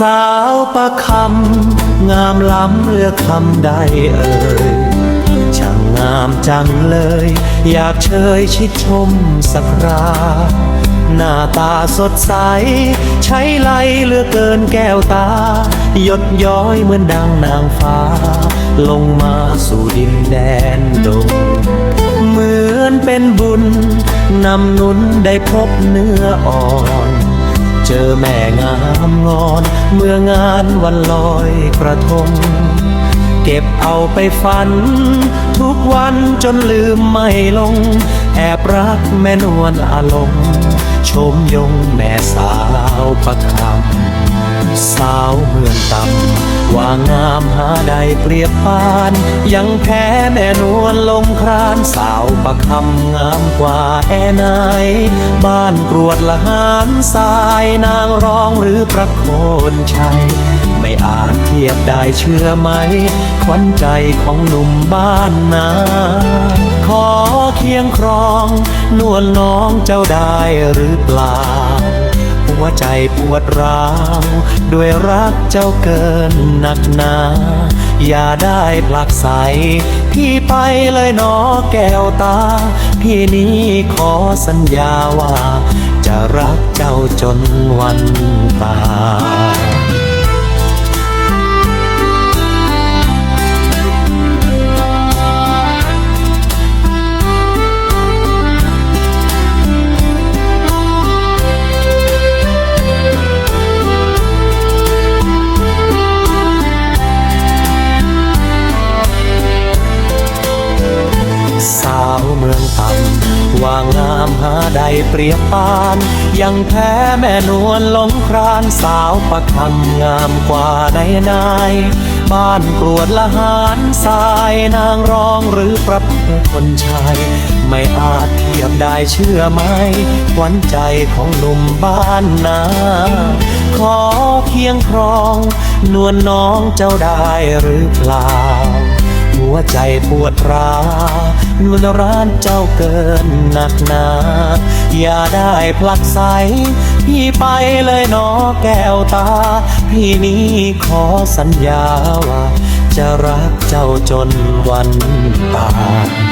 สาวประคำงามล้ำเลือกคำใดเอ่ยช่างงามจังเลย อยากเชยชิดชมสักราหน้าตาสดใส ใช้ไหลเหลือเกินแก้วตา หยดย้อยเหมือนดังนางฟ้า ลงมาสู่ดินแดนดง เหมือนเป็นบุญนำนุนได้พบเนื้ออ่อน เจอแม่งามงอน เมื่องานวันลอยกระทง เก็บเอาไปฝัน ทุกวันจนลืมไม่ลง แอบรักแม่นวลอาลง ชมยงแม่สาวประคำสาวเมืองต่ำ ว่างามหาใดเปรียบปาน ยังแพ้แม่นวลลงครานสาวประคำงามกว่าแอ่ไหนบ้านกรวดละหารทรายนางร้องหรือประโคนชัย ไม่อาจเทียบได้เชื่อไหม ขวัญใจของหนุ่มบ้านนาขอเคียงครอง นวลน้องเจ้าได้หรือเปล่า หัวใจปวดร้าว ด้วยรักเจ้าเกินหนักหนา อย่าได้ผลักใส พี่ไปเลยนอแก้วตา พี่นี้ขอสัญญาว่า จะรักเจ้าจนวันตาย เมืองต่ำว่างามหาใดเปรียบปาน ยังแพ้แม่นวลลงครานสาวประคำงามกว่าใดนาย บ้านกรวดละหารทรายนางร้องหรือประเพคนชาย ไม่อาจเทียบได้เชื่อไหมขวัญใจของหนุ่มบ้านนาขอเคียงครอง นวลน้องเจ้าได้หรือเปล่า วใจปวดร้าวนวลร้านเจ้าเกินหนักหนา อย่าได้ผลักใส พี่ไปเลยนอแก้วตา พี่นี้ขอสัญญาว่า จะรักเจ้าจนวันตาย